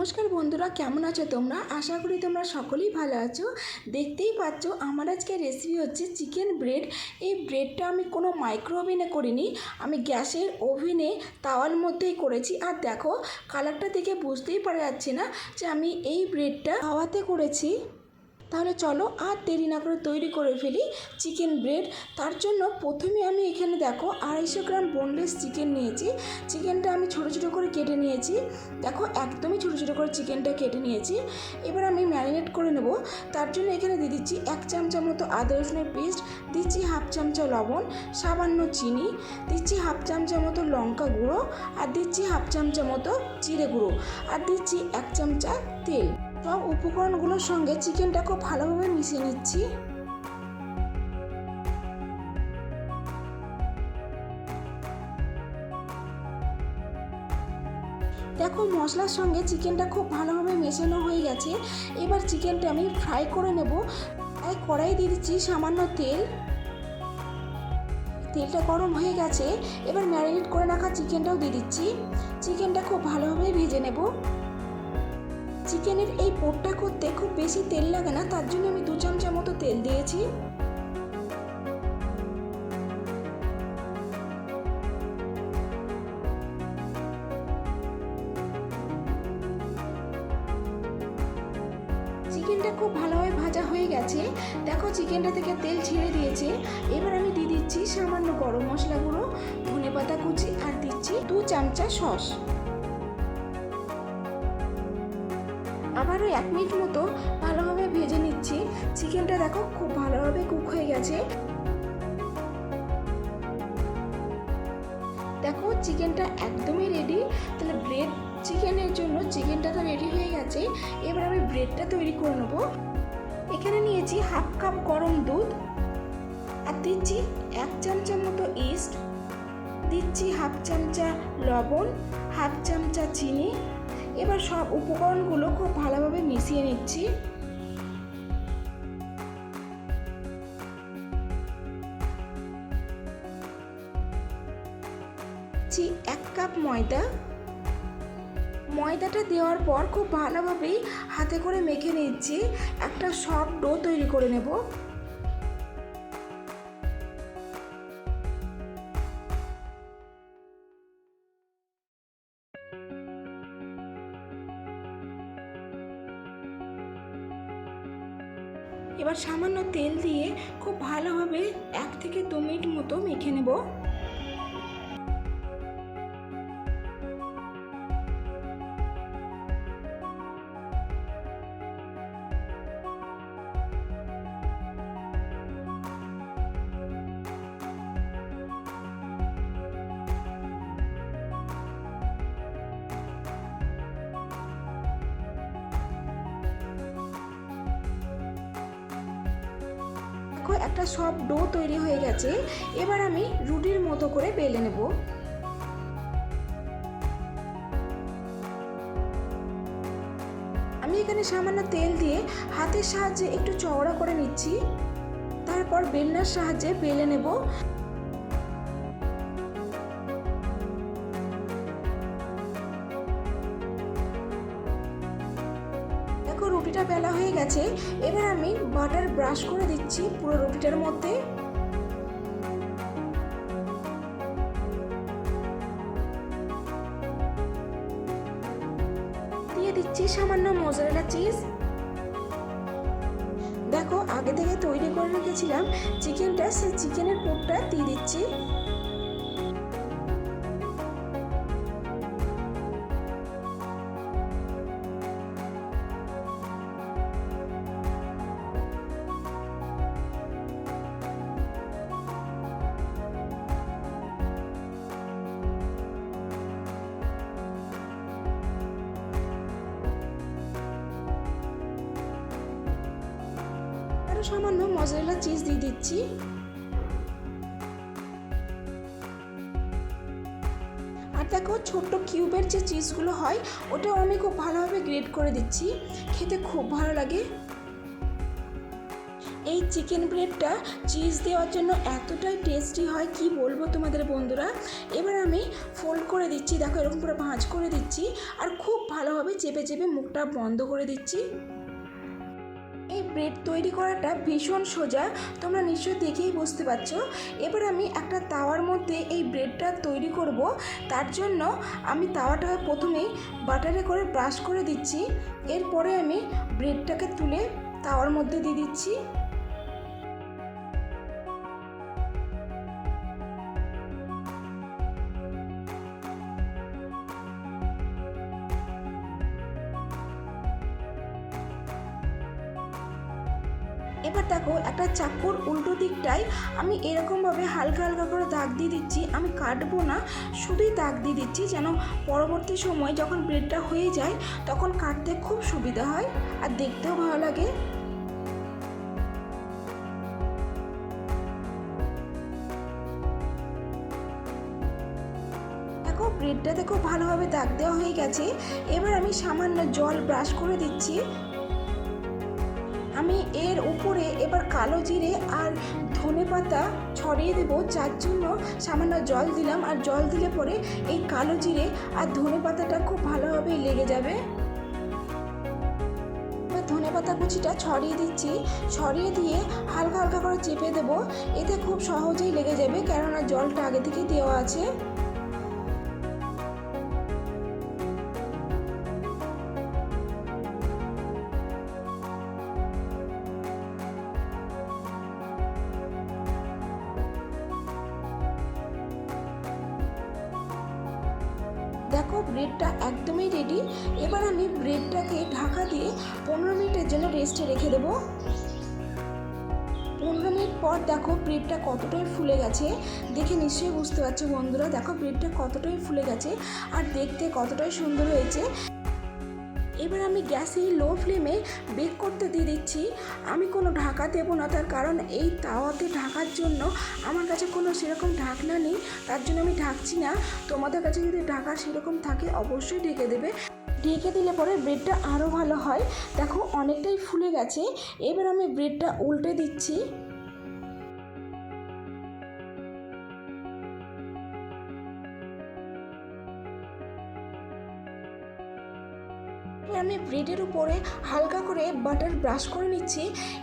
নমস্কার বন্ধুরা, কেমন আছো তোমরা? আশা করি তোমরা সকলেই ভালো আছো। দেখতেই পাচ্ছ, আমার আজকে রেসিপি হচ্ছে চিকেন ব্রেড এই ব্রেডটা আমি কোনো মাইক্রো ওভেনে করিনি, আমি গ্যাসের ওভেনে তাওয়ার মধ্যেই করেছি। আর দেখো কালারটা দেখে বুঝতেই পারা যাচ্ছে না যে আমি এই ব্রেডটা হাওয়াতে করেছি। তাহলে চলো আর দেরি না করে তৈরি করে ফেলি চিকেন ব্রেড। তার জন্য প্রথমে আমি এখানে দেখো আড়াইশো গ্রাম বোনলেস চিকেন নিয়েছি। চিকেনটা আমি ছোটো ছোটো করে কেটে নিয়েছি। দেখো একদমই ছোটো ছোটো করে চিকেনটা কেটে নিয়েছি। এবার আমি ম্যারিনেট করে নেব। তার জন্য এখানে দিয়ে দিচ্ছি এক চামচা মতো আদা রসুনের পেস্ট, দিচ্ছি হাফ চামচা লবণ, সামান্য চিনি, দিচ্ছি হাফ চামচা মতো লঙ্কা গুঁড়ো, আর দিচ্ছি হাফ চামচা মতো জিরে গুঁড়ো, আর দিচ্ছি এক চামচা তেল। সব উপকরণগুলোর সঙ্গে চিকেনটা খুব ভালোভাবে মিশিয়ে নিচ্ছি। দেখো, মশলার সঙ্গে চিকেনটা খুব ভালোভাবে মেশানো হয়ে গেছে। এবার চিকেনটা আমি ফ্রাই করে নেব। তাই কড়াই দিয়ে দিচ্ছি সামান্য তেল। তেলটা গরম হয়ে গেছে। এবার ম্যারিনেট করে রাখা চিকেনটাও দিয়ে দিচ্ছি। চিকেনটা খুব ভালোভাবে ভেজে নেব। চিকেনের এই পোটটা করতে খুব বেশি তেল লাগে না, তার জন্য আমি দু চামচা মতো তেল দিয়েছি। চিকেনটা খুব ভালোভাবে ভাজা হয়ে গেছে। দেখো চিকেনটা থেকে তেল ছেড়ে দিয়েছে। এবার আমি দিয়ে দিচ্ছি সামান্য গরম মশলা গুঁড়ো ধনে পাতা কুচি, আর দিচ্ছি দু চামচা সস। আবারও এক মিনিট মতো ভালোভাবে ভেজে নিচ্ছি। চিকেনটা দেখো খুব ভালোভাবে কুক হয়ে গেছে। দেখো চিকেনটা একদমই রেডি তাহলে ব্রেড চিকেনের জন্য চিকেনটা তো রেডি হয়ে গেছে। এবার আমি ব্রেডটা তৈরি করে নেব। এখানে নিয়েছি হাফ কাপ গরম দুধ। আর দিচ্ছি এক চামচা মতো ইস্ট দিচ্ছি হাফ চামচা লবণ হাফ চামচা চিনি এবার সব উপকরণগুলো খুব ভালোভাবে মিশিয়ে নিচ্ছি। এক কাপ ময়দা। ময়দাটা দেওয়ার পর খুব ভালোভাবেই হাতে করে মেখে নিচ্ছি। একটা সফট ডো তৈরি করে নেব। এবার সামান্য তেল দিয়ে খুব ভালোভাবে এক থেকে দু মিনিট মতো মেখে নেব। দেখো, একটা সব ডো তৈরি হয়ে গেছে। এবার আমি রুটির মতো করে বেলে নেব। আমি এখানে সামান্য তেল দিয়ে হাতের সাহায্যে একটু চওড়া করে নিচ্ছি। তারপর বেলনার সাহায্যে বেলে নেব। বাটার ব্রাশ করে দিচ্ছি পুরো রুটিটার মধ্যে। দিয়ে দিচ্ছি সামান্য মোজারেলা চিজ দেখো, আগে থেকে তৈরি করে রেখেছিলাম। চিকেনটা সেই চিকেনের পুরটা দিয়ে দিচ্ছি। সামান্য মজারেলা চিজ দিয়ে দিচ্ছি। আর দেখো ছোট্ট কিউবের যে চিজগুলো হয় ওটাও আমি খুব ভালোভাবে গ্রেড করে দিচ্ছি। খেতে খুব ভালো লাগে। এই চিকেন ব্রেডটা চিজ দেওয়ার জন্য এতটাই টেস্টি হয়, কি বলব তোমাদের বন্ধুরা? এবার আমি ফোল্ড করে দিচ্ছি, দেখো এরকম পুরো ভাঁজ করে দিচ্ছি। আর খুব ভালোভাবে চেপে চেপে মুখটা বন্ধ করে দিচ্ছি। ব্রেড তৈরি করাটা ভীষণ সোজা। তোমরা নিশ্চয়ই দেখেই বুঝতে পারছ। এবার আমি একটা তাওয়ার মধ্যে এই ব্রেডটা তৈরি করব। তার জন্য আমি তাওয়াটা প্রথমেই বাটারে করে ব্রাশ করে দিচ্ছি। এরপরে আমি ব্রেডটাকে তুলে তাওয়ার মধ্যে দিয়ে দিচ্ছি। এবার দেখো একটা চাকুর উল্টো দিকটায় আমি এরকমভাবে হালকা হালকা করে দাগ দিয়ে দিচ্ছি। আমি কাটবো না, শুধুই দাগ দিয়ে দিচ্ছি যেন পরবর্তী সময় যখন ব্রেডটা হয়ে যায় তখন কাটতে খুব সুবিধা হয় আর দেখতেও ভালো লাগে। দেখো ব্রেডটা দেখো ভালোভাবে দাগ দেওয়া হয়ে গেছে। এবার আমি সামান্য জল ব্রাশ করে দিচ্ছি। আমি এর উপরে এবার কালো জিরে আর ধনে পাতা ছড়িয়ে দেবো। যার জন্য সামান্য জল দিলাম। আর জল দিলে পরে এই কালো জিরে আর ধনে পাতাটা খুব ভালোভাবেই লেগে যাবে। ধনে পাতা কুচিটা ছড়িয়ে দিচ্ছি। ছড়িয়ে দিয়ে হালকা হালকা করে চেপে দেবো। এতে খুব সহজেই লেগে যাবে। কেননা জলটা আগে থেকে দেওয়া আছে। দেখো ব্রেডটা একদমই রেডি এবার আমি ব্রেডটাকে ঢাকা দিয়ে পনেরো মিনিটের জন্য রেস্টে রেখে দেবো। পনেরো মিনিট পর দেখো ব্রেডটা কতটাই ফুলে গেছে। দেখে নিশ্চয়ই বুঝতে পারছ বন্ধুরা, দেখো ব্রেডটা কতটাই ফুলে গেছে আর দেখতে কতটাই সুন্দর হয়েছে। এবার আমি গ্যাসে লো ফ্লেমে বেক করতে দিয়ে দিচ্ছি। আমি কোনো ঢাকা দেবো না, তার কারণ এই তাওয়াতে ঢাকার জন্য আমার কাছে কোনো সেরকম ঢাকনা নেই। তার জন্য আমি ঢাকছি না। তোমাদের কাছে যদি ঢাকা সেরকম থাকে, অবশ্যই ঢেকে দেবে। ঢেকে দিলে পরে ব্রেডটা আরও ভালো হয়। দেখো, অনেকটাই ফুলে গেছে। এবার আমি ব্রেডটা উল্টে দিচ্ছি। এবার আমি ব্রেডের উপরে হালকা করে বাটার ব্রাশ করে নিচ্ছি।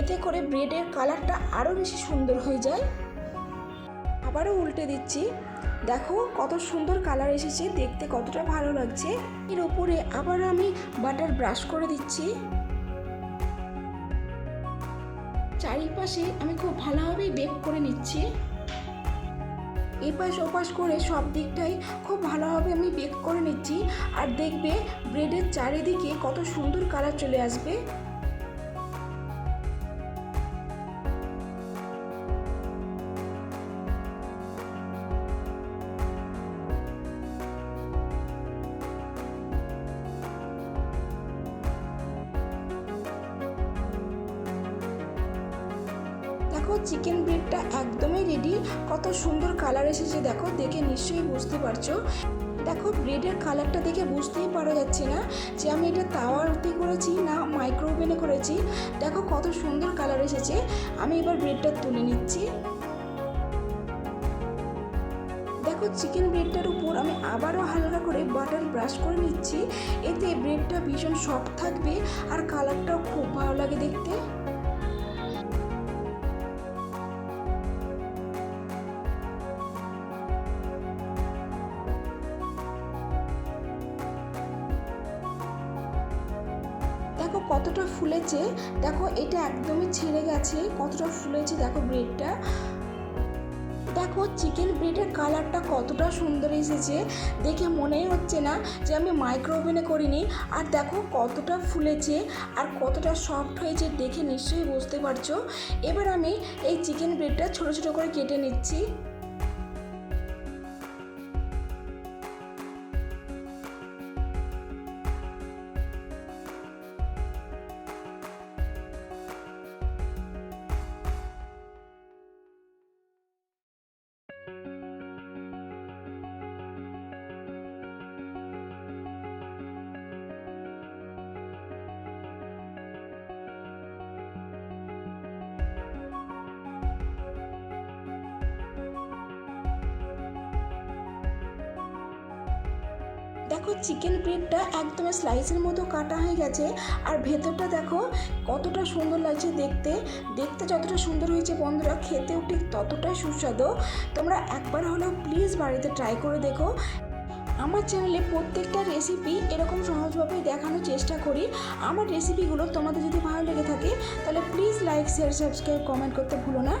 এতে করে ব্রেডের কালারটা আরও বেশি সুন্দর হয়ে যায়। আবারও উল্টে দিচ্ছি। দেখো কত সুন্দর কালার এসেছে, দেখতে কতটা ভালো লাগছে। এর উপরে আবার আমি বাটার ব্রাশ করে দিচ্ছি। চারিপাশে আমি খুব ভালোভাবে বেক করে নিচ্ছি। এপাশ ওপাশ করে সব দিকটাই খুব ভালোভাবে আমি বেক করে নিচ্ছি। আর দেখবে ব্রেডের চারিদিকে কত সুন্দর কালার চলে আসবে। দেখো চিকেন ব্রেডটা একদমই রেডি কত সুন্দর কালার এসেছে দেখো, দেখে নিশ্চয়ই বুঝতে পারছ। দেখো ব্রেডের কালারটা দেখে বুঝতেই পারা যাচ্ছে না যে আমি এটা তাওয়াতে করেছি না মাইক্রো ওভেনে করেছি। দেখো, কত সুন্দর কালার এসেছে। আমি এবার ব্রেডটা তুলে নিচ্ছি। দেখো চিকেন ব্রেডটার উপর আমি আবারও হালকা করে বাটার ব্রাশ করে নিচ্ছি। এতে ব্রেডটা ভীষণ সফট থাকবে আর কালারটাও খুব ভালো লাগে দেখতে। ফুলেছে দেখো এটা একদমই ছেড়ে গেছে, কতটা ফুলেছে দেখো ব্রেডটা দেখো চিকেন ব্রেডের কালারটা কতটা সুন্দর এসেছে, দেখে মনেই হচ্ছে না যে আমি মাইক্রো ওভেনে করিনি। আর দেখো কতটা ফুলেছে আর কতটা সফট হয়েছে দেখে নিশ্চয়ই বুঝতে পারছ। এবার আমি এই চিকেন ব্রেডটা ছোটো ছোটো করে কেটে নিচ্ছি। দেখো চিকেন ব্রেডটা একদম স্লাইসের মতো কাটা হয়ে গেছে। আর ভেতরটা দেখো, কতটা সুন্দর লাগছে দেখতে। দেখতে যতটা সুন্দর হয়েছে বন্ধুরা, খেতেও ঠিক ততটাই সুস্বাদু। তোমরা একবার হলেও প্লিজ বাড়িতে ট্রাই করে দেখো। আমার চ্যানেলে প্রত্যেকটা রেসিপি এরকম সহজভাবেই দেখানোর চেষ্টা করি। আমার রেসিপিগুলো তোমাদের যদি ভালো লেগে থাকে, তাহলে please like share subscribe comment করতে ভুলো না।